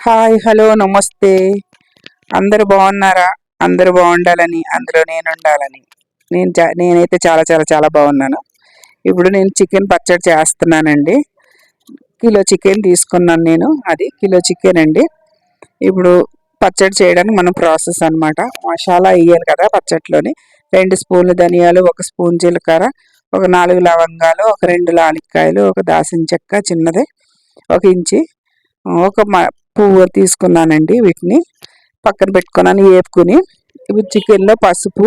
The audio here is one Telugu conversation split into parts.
హాయ్ హలో నమస్తే. అందరు బాగున్నారా? అందరూ బాగుండాలని అందులో నేను ఉండాలని నేను నేనైతే చాలా చాలా చాలా బాగున్నాను. ఇప్పుడు నేను చికెన్ పచ్చడి చేస్తున్నానండి. కిలో చికెన్ తీసుకున్నాను నేను. అది కిలో చికెన్ అండి. ఇప్పుడు పచ్చడి చేయడానికి మనం ప్రాసెస్ అనమాట మసాలా వేయాలి కదా పచ్చడిలోని రెండు స్పూన్లు ధనియాలు ఒక స్పూన్ జీలకర్ర ఒక నాలుగు లవంగాలు ఒక రెండు లాలిక్కాయలు ఒక దాసిన చెక్క చిన్నది ఒక ఇంచి ఒక పువ్వు తీసుకున్నానండి వీటిని. పక్కన పెట్టుకున్నాను వేపుకుని ఇవి చికెన్లో పసుపు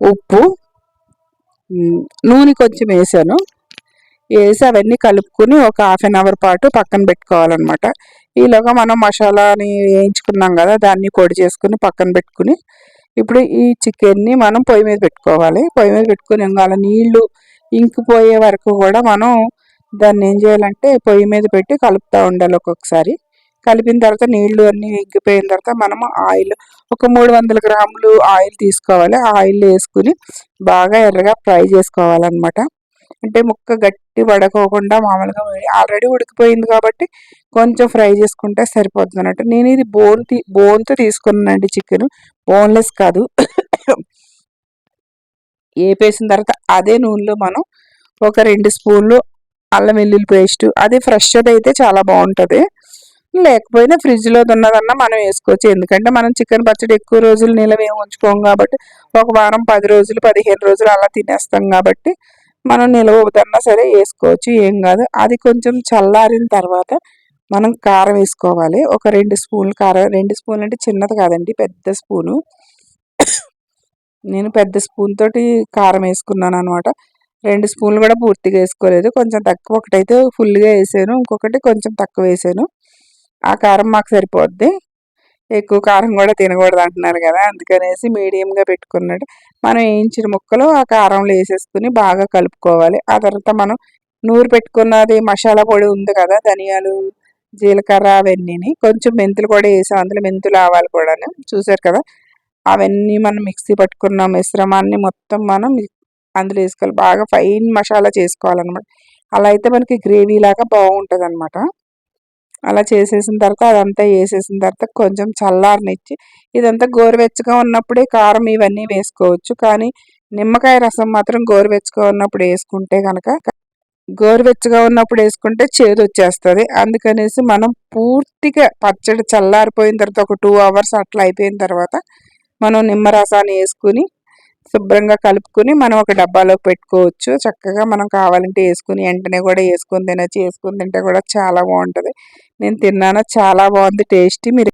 ఉప్పు నూనె కొంచెం వేసాను. వేసి అవన్నీ కలుపుకొని ఒక హాఫ్ అన్ అవర్ పాటు పక్కన పెట్టుకోవాలన్నమాట. ఈలోగా మనం మసాలాని వేయించుకున్నాం కదా దాన్ని పొడి చేసుకుని పక్కన పెట్టుకుని. ఇప్పుడు ఈ చికెన్ని మనం పొయ్యి మీద పెట్టుకోవాలి. పొయ్యి మీద పెట్టుకుని ఇంకా నీళ్ళు ఇంకిపోయే వరకు కూడా మనం దాన్ని ఏం చేయాలంటే పొయ్యి మీద పెట్టి కలుపుతూ ఉండాలి ఒక్కొక్కసారి. కలిపిన తర్వాత నీళ్ళు అన్నీ ఎగ్గిపోయిన తర్వాత మనము ఆయిల్ ఒక మూడు వందల గ్రాములు ఆయిల్ తీసుకోవాలి. ఆయిల్ వేసుకుని బాగా ఎర్రగా ఫ్రై చేసుకోవాలన్నమాట. అంటే ముక్క గట్టి పడకోకుండా మామూలుగా ఆల్రెడీ ఉడికిపోయింది కాబట్టి కొంచెం ఫ్రై చేసుకుంటే సరిపోతుంది అన్నట్టు. నేను ఇది బోన్ తీ బోన్తో తీసుకున్నానండి చికెన్. బోన్లెస్ కాదు. వేపేసిన తర్వాత అదే నూనెలో మనం ఒక రెండు స్పూన్లు అల్లం వెల్లుల్లి పేస్ట్. అది ఫ్రెష్ అయితే చాలా బాగుంటుంది. లేకపోయినా ఫ్రిడ్జ్లో ఉన్నదన్నా మనం వేసుకోవచ్చు. ఎందుకంటే మనం చికెన్ పచ్చడి ఎక్కువ రోజులు నిలవ ఏమి ఉంచుకోం కాబట్టి ఒక వారం పది రోజులు పదిహేను రోజులు అలా తినేస్తాం కాబట్టి మనం నిలవ నిలవద్దన్నా సరే వేసుకోవచ్చు. ఏం కాదు. అది కొంచెం చల్లారిన తర్వాత మనం కారం వేసుకోవాలి. ఒక రెండు స్పూన్లు కారం రెండు స్పూన్లు అంటే చిన్నది కాదండి పెద్ద స్పూను. నేను పెద్ద స్పూన్ తోటి కారం వేసుకున్నాను అనమాట రెండు స్పూన్లు కూడా పూర్తిగా వేసుకోలేదు. కొంచెం తక్కువ ఒకటైతే ఫుల్గా వేసాను. ఇంకొకటి కొంచెం తక్కువ వేసాను. ఆ కారం మాకు సరిపోద్ది. ఎక్కువ కారం కూడా తినకూడదు అంటున్నారు కదా అందుకనేసి మీడియంగా పెట్టుకున్నట్టు మనం వేయించిన ముక్కలు ఆ కారంలో వేసేసుకుని బాగా కలుపుకోవాలి. ఆ తర్వాత మనం నూరు పెట్టుకున్నది మసాలా పొడి ఉంది కదా ధనియాలు జీలకర్ర అవన్నీ కొంచెం మెంతులు కూడా వేసాం. అందులో మెంతులు ఆవాలు కూడా చూసారు కదా అవన్నీ మనం మిక్సీ పట్టుకున్న మిశ్రమాన్ని మొత్తం మనం అందులో వేసుకోవాలి. బాగా ఫైన్ మసాలా చేసుకోవాలన్నమాట. అలా అయితే మనకి గ్రేవీ లాగా బాగుంటుంది అనమాట అలా చేసేసిన తర్వాత అదంతా వేసేసిన తర్వాత కొంచెం చల్లారనిచ్చి ఇదంతా గోరువెచ్చగా ఉన్నప్పుడే కారం ఇవన్నీ వేసుకోవచ్చు. కానీ నిమ్మకాయ రసం మాత్రం గోరువెచ్చగా ఉన్నప్పుడు వేసుకుంటే కనుక గోరువెచ్చగా ఉన్నప్పుడు వేసుకుంటే చేదు వచ్చేస్తుంది అందుకనేసి మనం పూర్తిగా పచ్చడి చల్లారిపోయిన తర్వాత ఒక టూ అవర్స్ అట్లా అయిపోయిన తర్వాత మనం నిమ్మరసాన్ని వేసుకుని శుభ్రంగా కలుపుకొని మనం ఒక డబ్బాలో పెట్టుకోవచ్చు. చక్కగా మనం కావాలంటే వేసుకుని వెంటనే కూడా వేసుకుని తినచ్చు. వేసుకొని తింటే కూడా చాలా బాగుంటుంది. నేను తిన్నాను. చాలా బాగుంది టేస్టీ. మీరు